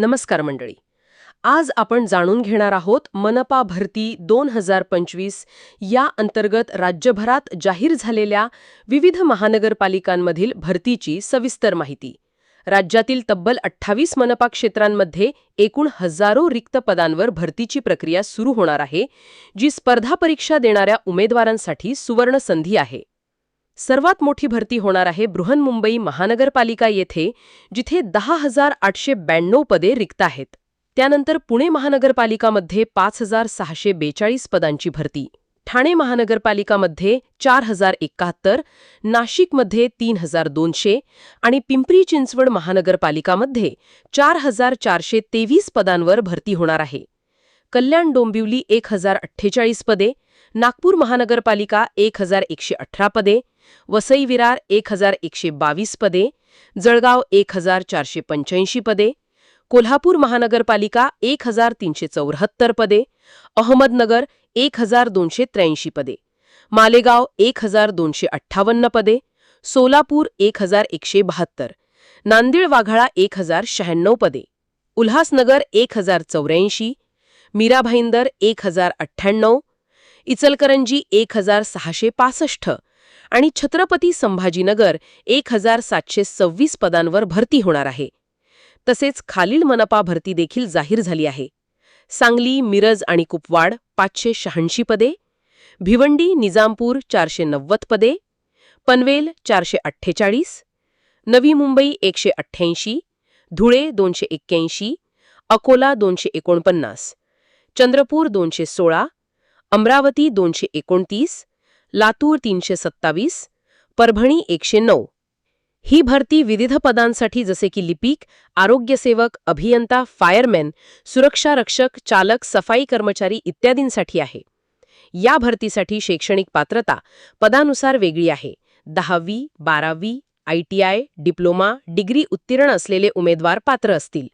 नमस्कार मंडळी. आज आपण जाणून घेणार आहोत मनपा भरती दोन हजार पंचवीस या अंतर्गत राज्यभरात जाहीर झालेल्या विविध महानगरपालिकांमधील भरतीची सविस्तर माहिती. राज्यातील तब्बल अठ्ठावीस मनपा क्षेत्रांमध्ये एकूण हजारो रिक्त पदांवर भरतीची प्रक्रिया सुरू होणार आहे जी स्पर्धा परीक्षा देणाऱ्या उमेदवारांसाठी सुवर्ण संधी आहे. सर्वात मोठी भरती होणार आहे बृहन्मुंबई महानगरपालिका येथे जिथे दहा हजार आठशे ब्याण्णव पदे रिक्त आहेत. त्यानंतर पुणे महानगरपालिकामध्ये पाच हजार सहाशे बेचाळीस पदांची भरती. ठाणे महानगरपालिकामध्ये चार हजार एकाहत्तर नाशिकमध्ये तीन हजार दोनशे आणि पिंपरी चिंचवड महानगरपालिकामध्ये चार हजार चारशे तेवीस पदांवर भरती होणार आहे. कल्याण डोंबिवली एक हजार अठ्ठेचाळीस पदे नागपूर महानगरपालिका एक हजार एकशे अठरा पदे वसई विरार एक हजार एकशे बावीस पदे जळगाव एक हजार चारशे पंच्याऐंशी पदे कोल्हापूर महानगरपालिका एक हजार तीनशे चौऱ्याहत्तर पदे अहमदनगर एक हजार दोनशे त्र्याऐंशी पदे मालेगाव एक हजार दोनशे अठ्ठावन्न पदे सोलापूर एक हजार एकशे बहात्तर नांदेड वाघाळा एक हजार शहाण्णव पदे उल्हासनगर एक हजार चौऱ्याऐंशी मीरा भाईंदर एक हजार अठ्ठ्याण्णव इचलकरंजी एक हजार सहाशे पासष्ट आणि छत्रपती संभाजीनगर एक हजार सातशे सव्वीस पदांवर भरती होणार आहे. तसेच खालील मनपा भरती देखील जाहीर झाली आहे. सांगली मिरज आणि कुपवाड पाचशे शहाऐंशी पदे भिवंडी निजामपूर चारशे नव्वद पदे पनवेल चारशे अठ्ठेचाळीस नवी मुंबई एकशे अठ्ठ्याऐंशी धुळे दोनशे एक्क्याऐंशी अकोला दोनशे एकोणपन्नास चंद्रपूर दोनशे सोळा अमरावती दोनशे एकोणतीस लातूर तीनशे सत्तावीस परभणी एकशे नऊ. ही भरती विविध पदांसाठी जसे की लिपिक आरोग्यसेवक अभियंता फायरमॅन सुरक्षा रक्षक चालक सफाई कर्मचारी इत्यादींसाठी आहे. या भरतीसाठी शैक्षणिक पात्रता पदानुसार वेगळी आहे. दहावी बारावी I T I diploma degree उत्तीर्ण असलेले उमेदवार पात्र असतील.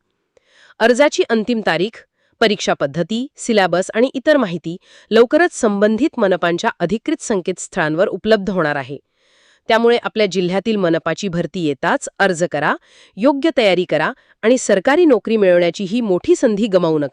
अर्जाची अंतिम तारीख परीक्षा पद्धती सिलॅबस आणि इतर माहिती लवकरच संबंधित मनपांच्या अधिकृत संकेतस्थळांवर उपलब्ध होणार आहे. त्यामुळे आपल्या जिल्ह्यातील मनपाची भरती येताच अर्ज करा योग्य तयारी करा आणि सरकारी नोकरी मिळवण्याची ही मोठी संधी गमावू नका.